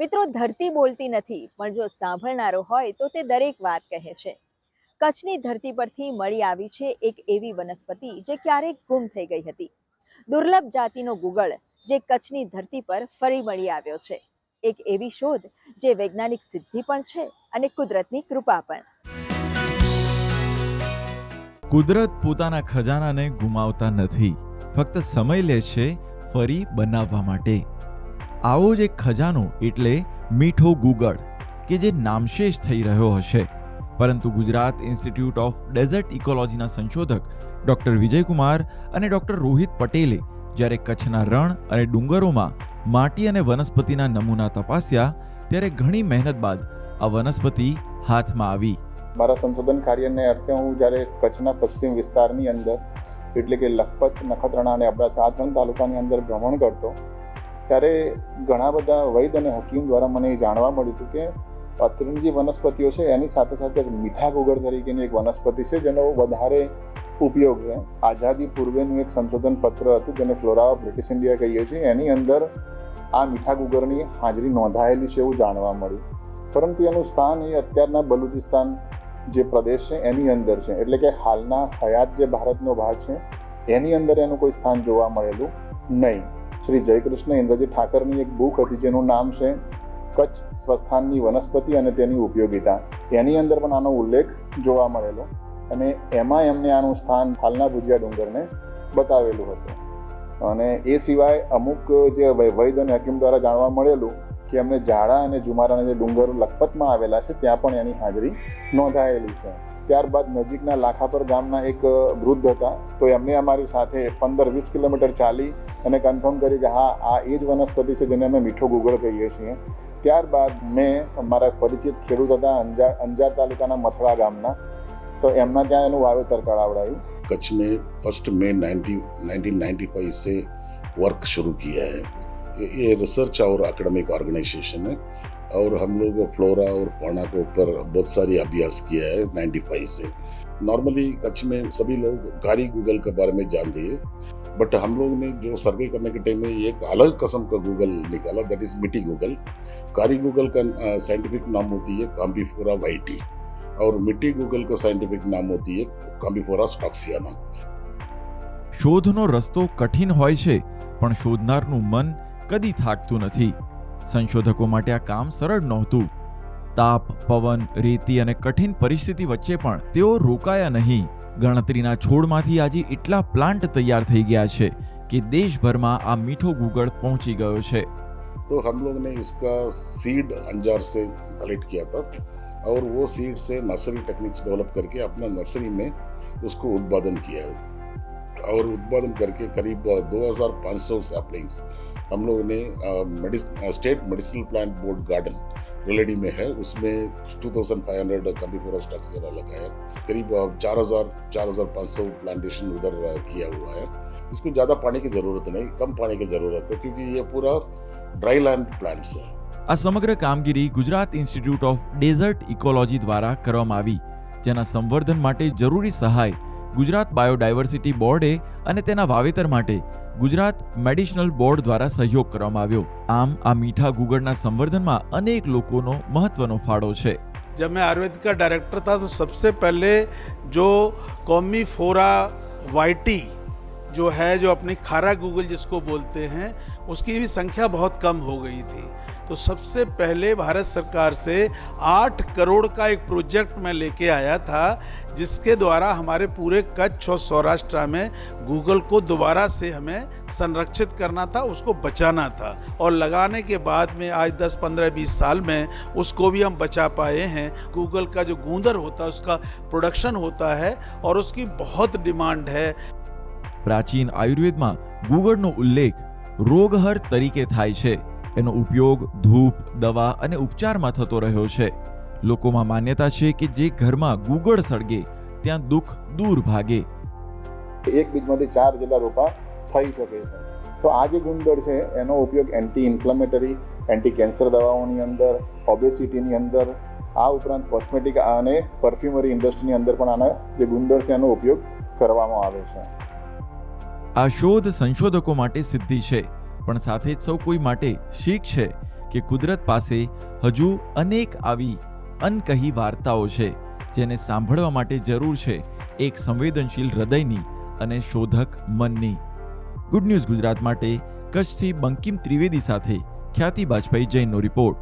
મિત્રો, ધરતી બોલતી નથી, પણ જો સાંભળનારો હોય તો તે દરેક વાત કહે છે. કચ્છની ધરતી પરથી મળી આવી છે એક એવી વનસ્પતિ જે ક્યારેક ગુમ થઈ ગઈ હતી. દુર્લભ જાતિનો ગુગળ જે કચ્છની ધરતી પર ફરી મળી આવ્યો છે. એક એવી શોધ જે વૈજ્ઞાનિક સિદ્ધિ પણ છે અને કુદરતની કૃપા પણ. કુદરત પોતાના ખજાનાને ગુમાવતા નથી, ફક્ત સમય લે છે ફરી બનાવવા માટે. આવો જ એક ખજાનો એટલે મીઠો ગુગળ, કે જે નામશેષ થઈ રહ્યો હશે. પરંતુ ગુજરાત ઇન્સ્ટિટ્યૂટ ઓફ ડેઝર્ટ ઇકોલોજીના સંશોધક ડૉક્ટર વિજયકુમાર અને ડૉક્ટર રોહિત પટેલે જ્યારે કચ્છના રણ અને ડુંગરોમાં માટી અને વનસ્પતિના નમૂના તપાસ્યા, ત્યારે ઘણી મહેનત બાદ આ વનસ્પતિ હાથમાં આવી. મારા સંશોધન કાર્યને અર્થે હું જ્યારે કચ્છના પશ્ચિમ વિસ્તારની અંદર, એટલે કે લખપત, નખત્રાણા અને અબડાસા આ ત્રણ તાલુકાની અંદર ભ્રમણ કરતો ત્યારે ઘણા બધા વૈદ અને હકીમ દ્વારા મને એ જાણવા મળ્યું હતું કે અત્રેની જે વનસ્પતિઓ છે, એની સાથે સાથે મીઠા ગુગળ તરીકેની એક વનસ્પતિ છે, જેનો વધારે ઉપયોગ છે. આઝાદી પૂર્વેનું એક સંશોધન પત્ર હતું, જેને ફ્લોરા ઓફ બ્રિટિશ ઇન્ડિયા કહીએ છીએ. એની અંદર આ મીઠા ગુગળની હાજરી નોંધાયેલી છે એવું જાણવા મળ્યું. પરંતુ એનું સ્થાન એ અત્યારના બલુચિસ્તાન જે પ્રદેશ છે, એની અંદર છે. એટલે કે હાલના હયાત જે ભારતનો ભાગ છે, એની અંદર એનું કોઈ સ્થાન જોવા મળેલું નહીં. શ્રી જયકૃષ્ણ ઇન્દ્રજી ઠાકરની એક બુક હતી, જેનું નામ છે કચ્છ સ્વસ્થાનની વનસ્પતિ અને તેની ઉપયોગિતા. એની અંદર પણ આનો ઉલ્લેખ જોવા મળેલો અને એમાં એમને આનું સ્થાન હાલના ભુજિયા ડુંગરને બતાવેલું હતું. અને એ સિવાય અમુક જે વૈદ અને હકીમ દ્વારા જાણવા મળેલું કે એમને ઝાડા અને જુમારાના જે ડુંગરો લખપતમાં આવેલા છે ત્યાં પણ એની હાજરી નોંધાયેલી છે ત્યારબાદ નજીકના લાખાપર ગામના એક વૃદ્ધ હતા તો એમને અમારી સાથે પંદર વીસ કિલોમીટર ચાલી અને કન્ફર્મ કર્યું કે હા આ એ જ વનસ્પતિ છે જેને અમે મીઠો ગુગળ કહીએ છીએ ત્યારબાદ મેં અમારા પરિચિત ખેડૂત હતા અંજાર અંજાર તાલુકાના મથડા ગામના તો એમના ત્યાં એનું વાવેતર કરાવડાયું कच्छ में फर्स्ट मई 90 1995 से वर्क शुरू किया है ये- ये रिसर्च और एकेडमिक ऑर्गेनाइजेशन है और हम लोग फ्लोरा और पौना के ऊपर बहुत सारी अभ्यास किया है 95 से नॉर्मली कच्छ में सभी लोग कारी गूगल के बारे में जानते हैं बट हम लोग ने जो सर्वे करने के टाइम में एक अलग किस्म का गूगल निकाला दैट इज मिट्टी गूगल कारी गूगल का साइंटिफिक नाम होती है काम्बीफोरा वाइटी और मिट्टी गूगल का साइंटिफिक नाम होती है काम्बीफोरा स्टॉक्सियाना શોધનો રસ્તો કઠિન હોય છે પણ શોધનારનું મન કદી થાકતું નથી સંશોધકો માટે આ કામ સરળ નહોતું તાપ પવન રેતી અને કઠિન પરિસ્થિતિ વચ્ચે પણ તેઓ રોકાયા નહીં ગણતરીના છોડમાંથી આજે એટલા પ્લાન્ટ તૈયાર થઈ ગયા છે કે દેશભરમાં આ મીઠો ગુગળ પહોંચી ગયો છે तो हम लोग ने इसका सीड अंजार से कलेक्ट किया था और वो सीड से नर्सरी टेक्निक्स डेवलप करके अपना नर्सरी में उसको उत्पादन किया है और उत्पादन करके करीब 2500 सैपलिंग्स हम लोगों ने state medicinal plant board garden रिलेडी में है उसमें 2500 कम्बीपुरा स्टॉक्स लगाया है करीब चार हजार चार हजार पाँच सौ प्लांटेशन उधर अ, किया हुआ है इसको ज़्यादा पानी की ज़रूरत नहीं कम पानी की ज़रूरत है क्योंकि ये पूरा ड्राई लैंड प्लांट्स है આ સમગ્ર કામગીરી Gujarat institute of desert ecology દ્વારા કરવામાં આવી જેના સંવર્ધન માટે જરૂરી સહાય ગુજરાત બાયોડાયવર્સિટી બોર્ડે અને તેના વાવેતર માટે ગુજરાત મેડિસિનલ બોર્ડ દ્વારા સહયોગ કરવામાં આવ્યો આમ આ મીઠા ગુગળના સંવર્ધનમાં અનેક લોકોનો મહત્વનો ફાળો છે जब मैं आयुर्वेद का डायरेक्टर था तो सबसे पहले जो कौमी फोरा वाइटी जो है जो अपनी खारा गूगल जिसको बोलते हैं उसकी भी संख्या बहुत कम हो गई थी तो सबसे पहले भारत सरकार से आठ करोड़ का एक प्रोजेक्ट मैं लेके आया था जिसके द्वारा हमारे पूरे कच्छ और सौराष्ट्र में गूगल को दोबारा से हमें संरक्षित करना था उसको बचाना था और लगाने के बाद में आज 10 15 20 साल में उसको भी हम बचा पाए हैं गूगल का जो गूंदर होता है उसका प्रोडक्शन होता है और उसकी बहुत डिमांड है પ્રાચીન આયુર્વેદમાં ગુગળનો ઉલ્લેખ રોગહર તરીકે થાય છે એનો ઉપયોગ ધૂપ દવા અને ઉપચારમાં થતો રહ્યો છે. લોકોમાં માન્યતા છે કે જે ઘરમાં ગુગળ સળગે ત્યાં દુઃખ દૂર ભાગે. એક બીજમાંથી ચાર જેટલા રોપા થઈ શકે છે. તો આ જે ગુંદર છે એનો ઉપયોગ એન્ટી ઇન્ફ્લેમેટરી એન્ટી કેન્સર દવાઓની અંદર ઓબેસિટીની અંદર આ ઉપરાંત કોસ્મેટિક અને પરફ્યુમરી ઇન્ડસ્ટ્રીની અંદર પણ આના જે ગુંદર છે એનો ઉપયોગ કરવામાં આવે છે. આ શોધ સંશોધકો માટે સિદ્ધિ છે. પણ સાથે જ સૌ કોઈ માટે શીખ છે કે કુદરત પાસે હજુ અનેક આવી અનકહી વાર્તાઓ છે, જેને સાંભળવા માટે જરૂર છે એક સંવેદનશીલ હૃદયની અને શોધક મનની. ગુડ ન્યૂઝ ગુજરાત માટે કચ્છથી બંકિમ ત્રિવેદી સાથે ખ્યાતિ બાજપાઈ જૈનનો રિપોર્ટ